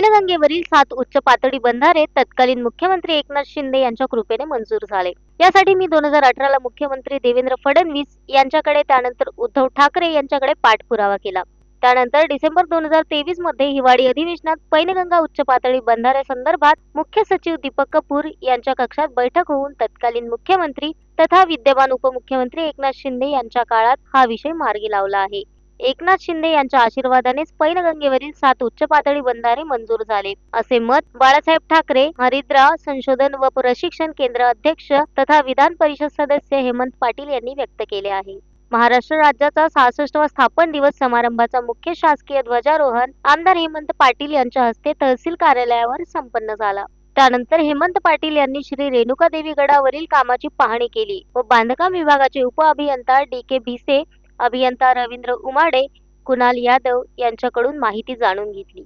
पैनगंगेवरील सात उच्च पातळी बंधारे तत्कालीन मुख्यमंत्री एकनाथ शिंदे यांच्या कृपेने मंजूर झाले. यासाठी मी दोन हजार अठराला मुख्यमंत्री देवेंद्र फडणवीस यांच्याकडे त्यानंतर उद्धव ठाकरे यांच्याकडे पाठपुरावा केला. त्यानंतर डिसेंबर दोन हजार तेवीसमध्ये हिवाळी अधिवेशनात पैनगंगा उच्च पातळी बंधाऱ्यासंदर्भात मुख्य सचिव दीपक कपूर यांच्या कक्षात बैठक होऊन तत्कालीन मुख्यमंत्री तथा विद्यमान उपमुख्यमंत्री एकनाथ शिंदे यांच्या काळात हा विषय मार्गी लावला आहे. एकनाथ शिंदे यांच्या आशीर्वादानेच पैनगंगेवरील सात उच्च पातळी बंधारे मंजूर झाले. असे मत बाळासाहेब ठाकरे हरिद्रा संशोधन व प्रशिक्षण केंद्र अध्यक्ष तथा विधान परिषद सदस्य हेमंत पाटील यांनी व्यक्त केले आहे. महाराष्ट्र राज्याचा सहासष्टवा स्थापन दिवस समारंभाचा मुख्य शासकीय ध्वजारोहण आमदार हेमंत पाटील यांच्या हस्ते तहसील कार्यालयावर संपन्न झाला. त्यानंतर हेमंत पाटील यांनी श्री रेणुका देवी गडावरील कामाची पाहणी केली व बांधकाम विभागाचे उपअभियंता डी के भिसे अभियंता रवींद्र उमाडे कुणाल यादव यांच्याकडून माहिती जाणून घेतली.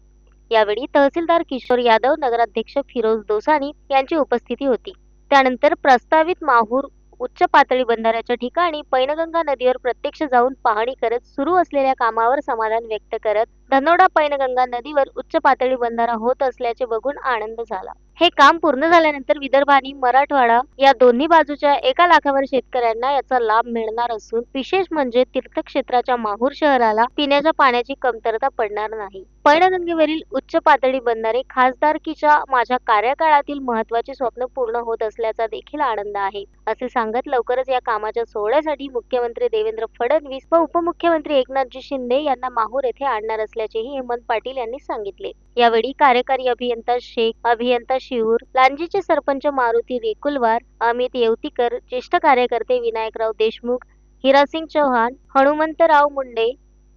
यावेळी तहसीलदार किशोर यादव नगराध्यक्ष फिरोज दोसानी यांची उपस्थिती होती. त्यानंतर प्रस्तावित माहूर उच्च पातळी बंधाऱ्याच्या ठिकाणी पैनगंगा नदीवर प्रत्यक्ष जाऊन पाहणी करत सुरू असलेल्या कामावर समाधान व्यक्त करत धनोडा पैनगंगा नदीवर उच्च पातळी बंधारा होत असल्याचे बघून आनंद झाला. हे काम पूर्ण झाल्यानंतर विदर्भ आणि मराठवाडा या दोन्ही बाजूच्या एका लाखावर शेतकऱ्यांना याचा लाभ मिळणार असून विशेष म्हणजे तीर्थक्षेत्राच्या माहूर शहराला पिण्याच्या पाण्याची कमतरता पडणार नाही. पैनगंगेवरील उच्च पातळी बंधारे खासदारकीच्या माझ्या कार्यकाळातील महत्त्वाचे स्वप्न पूर्ण होत असल्याचा देखील आनंद आहे. असे सांगत लवकरच या कामाच्या सोहळ्यासाठी मुख्यमंत्री देवेंद्र फडणवीस व उपमुख्यमंत्री एकनाथजी शिंदे यांना माहूर येथे आणणार असल्याचेही हेमंत पाटील यांनी सांगितले. यावेळी कार्यकारी अभियंता शेख अभियंता शिवूर लांजीचे सरपंच मारुती रेकुलवार अमित येवतीकर ज्येष्ठ कार्यकर्ते विनायकराव देशमुख हिरासिंग चौहान हनुमंतराव मुंडे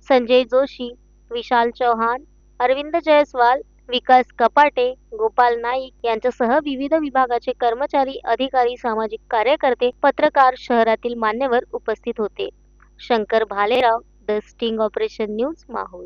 संजय जोशी विशाल चौहान अरविंद जयस्वाल विकास कपाटे गोपाल नाईक यांच्यासह विविध विभागाचे कर्मचारी अधिकारी सामाजिक कार्यकर्ते पत्रकार शहरातील मान्यवर उपस्थित होते. Shankar Bhalerao the sting operation news Mahur.